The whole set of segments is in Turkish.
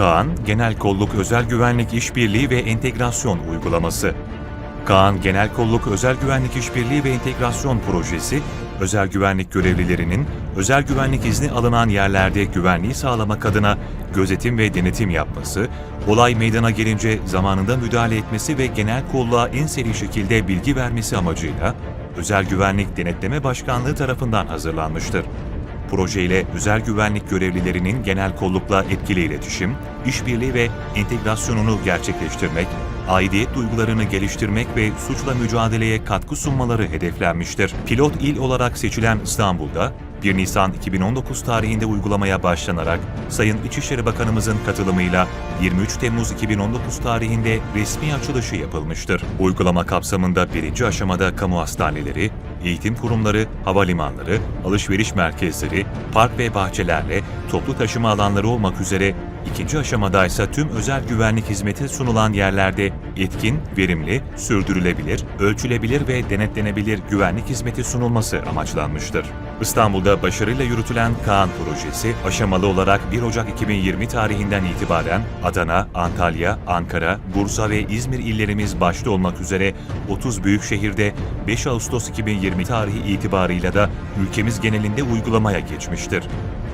Kaan, Genel Kolluk Özel Güvenlik İşbirliği ve Entegrasyon Uygulaması. Kaan Genel Kolluk Özel Güvenlik İşbirliği ve Entegrasyon Projesi, özel güvenlik görevlilerinin özel güvenlik izni alınan yerlerde güvenliği sağlamak adına gözetim ve denetim yapması, olay meydana gelince zamanında müdahale etmesi ve genel kolluğa en seri şekilde bilgi vermesi amacıyla Özel Güvenlik Denetleme Başkanlığı tarafından hazırlanmıştır. Projeyle özel güvenlik görevlilerinin genel kollukla etkili iletişim, işbirliği ve entegrasyonunu gerçekleştirmek, aidiyet duygularını geliştirmek ve suçla mücadeleye katkı sunmaları hedeflenmiştir. Pilot il olarak seçilen İstanbul'da 1 Nisan 2019 tarihinde uygulamaya başlanarak Sayın İçişleri Bakanımızın katılımıyla 23 Temmuz 2019 tarihinde resmi açılışı yapılmıştır. Uygulama kapsamında birinci aşamada kamu hastaneleri, eğitim kurumları, havalimanları, alışveriş merkezleri, park ve bahçelerle toplu taşıma alanları olmak üzere ikinci aşamada ise tüm özel güvenlik hizmeti sunulan yerlerde etkin, verimli, sürdürülebilir, ölçülebilir ve denetlenebilir güvenlik hizmeti sunulması amaçlanmıştır. İstanbul'da başarıyla yürütülen Kaan projesi aşamalı olarak 1 Ocak 2020 tarihinden itibaren Adana, Antalya, Ankara, Bursa ve İzmir illerimiz başta olmak üzere 30 büyük şehirde 5 Ağustos 2020 tarihi itibarıyla da ülkemiz genelinde uygulamaya geçmiştir.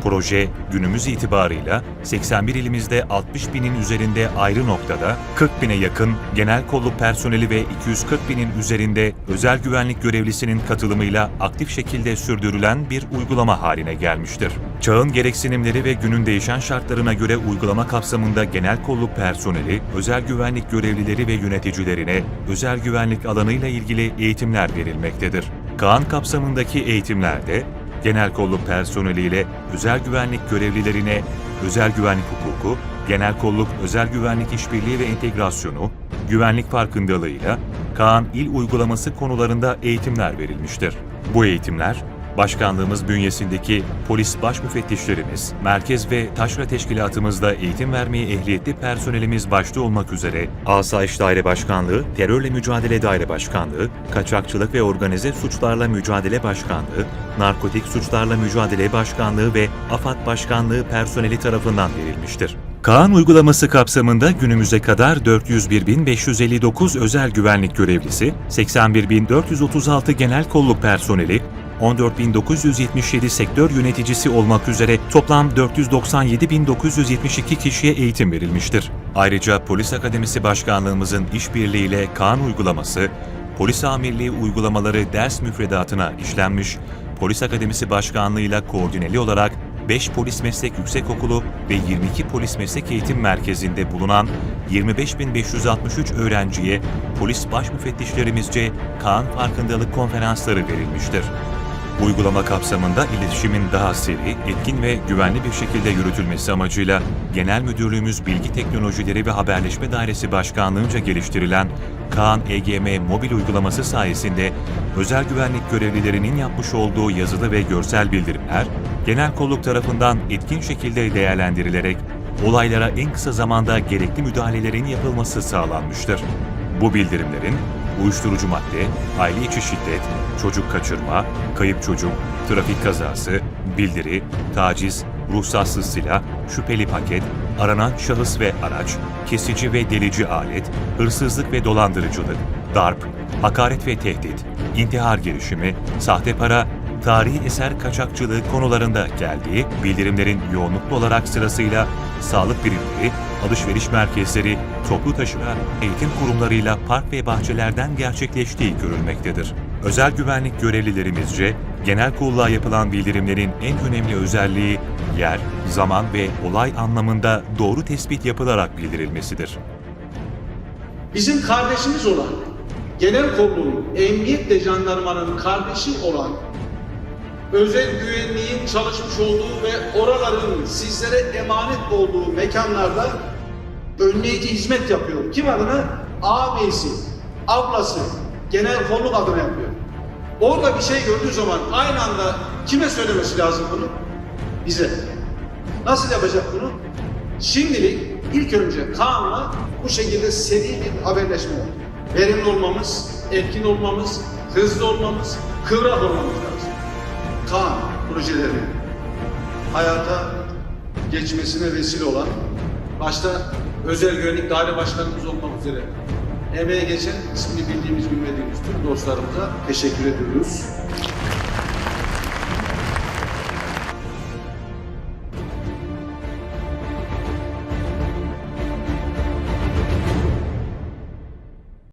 Proje günümüz itibarıyla 81 ilimizde 60 binin üzerinde ayrı noktada 40 bine yakın genel kolluk personeli ve 240 binin üzerinde özel güvenlik görevlisinin katılımıyla aktif şekilde sürdürülen bir uygulama haline gelmiştir. Çağın gereksinimleri ve günün değişen şartlarına göre uygulama kapsamında genel kolluk personeli, özel güvenlik görevlileri ve yöneticilerine özel güvenlik alanıyla ilgili eğitimler verilmektedir. Kaan kapsamındaki eğitimlerde genel kolluk personeliyle özel güvenlik görevlilerine özel güvenlik hukuku, genel kolluk özel güvenlik işbirliği ve entegrasyonu, güvenlik farkındalığıyla Kaan İl uygulaması konularında eğitimler verilmiştir. Bu eğitimler Başkanlığımız bünyesindeki polis baş müfettişlerimiz, merkez ve taşra teşkilatımızda eğitim vermeye ehliyetli personelimiz başta olmak üzere Asayiş Daire Başkanlığı, Terörle Mücadele Daire Başkanlığı, Kaçakçılık ve Organize Suçlarla Mücadele Başkanlığı, Narkotik Suçlarla Mücadele Başkanlığı ve AFAD Başkanlığı personeli tarafından verilmiştir. Kaan uygulaması kapsamında günümüze kadar 401.559 özel güvenlik görevlisi, 81.436 genel kolluk personeli, 14.977 sektör yöneticisi olmak üzere toplam 497.972 kişiye eğitim verilmiştir. Ayrıca Polis Akademisi Başkanlığımızın işbirliğiyle Kaan uygulaması, Polis Amirliği uygulamaları ders müfredatına işlenmiş, Polis Akademisi Başkanlığı'yla koordineli olarak 5 Polis Meslek Yüksekokulu ve 22 Polis Meslek Eğitim Merkezi'nde bulunan 25.563 öğrenciye polis baş müfettişlerimizce Kaan farkındalık konferansları verilmiştir. Uygulama kapsamında iletişimin daha seri, etkin ve güvenli bir şekilde yürütülmesi amacıyla Genel Müdürlüğümüz Bilgi Teknolojileri ve Haberleşme Dairesi Başkanlığınca geliştirilen Kaan EGM mobil uygulaması sayesinde özel güvenlik görevlilerinin yapmış olduğu yazılı ve görsel bildirimler, genel kolluk tarafından etkin şekilde değerlendirilerek olaylara en kısa zamanda gerekli müdahalelerin yapılması sağlanmıştır. Bu bildirimlerin uyuşturucu madde, aile içi şiddet, çocuk kaçırma, kayıp çocuk, trafik kazası, bildiri, taciz, ruhsatsız silah, şüpheli paket, aranan şahıs ve araç, kesici ve delici alet, hırsızlık ve dolandırıcılık, darp, hakaret ve tehdit, intihar girişimi, sahte para, tarihi eser kaçakçılığı konularında geldiği bildirimlerin yoğunluklu olarak sırasıyla sağlık birimleri, alışveriş merkezleri, toplu taşıma, eğitim kurumlarıyla park ve bahçelerden gerçekleştiği görülmektedir. Özel güvenlik görevlilerimizce genel kolluğa yapılan bildirimlerin en önemli özelliği yer, zaman ve olay anlamında doğru tespit yapılarak bildirilmesidir. Bizim kardeşimiz olan, genel kolluğun, emniyetle jandarmanın kardeşi olan, özel güvenliğin çalışmış olduğu ve oraların sizlere emanet olduğu mekanlarda önleyici hizmet yapıyor. Kim adına? Ağabeysi, ablası, genel kolluk adına yapıyor. Orada bir şey gördüğü zaman aynı anda kime söylemesi lazım bunu? Bize. Nasıl yapacak bunu? Şimdilik ilk önce Kaan'la bu şekilde seri bir haberleşme oldu. Verimli olmamız, etkin olmamız, hızlı olmamız, kıvrak olmamız lazım. Kaan projelerini hayata geçmesine vesile olan başta özel güvenlik daire başkanımız olmak üzere emeğe geçen ismini bildiğimiz bilmediğimiz tüm dostlarımıza teşekkür ediyoruz.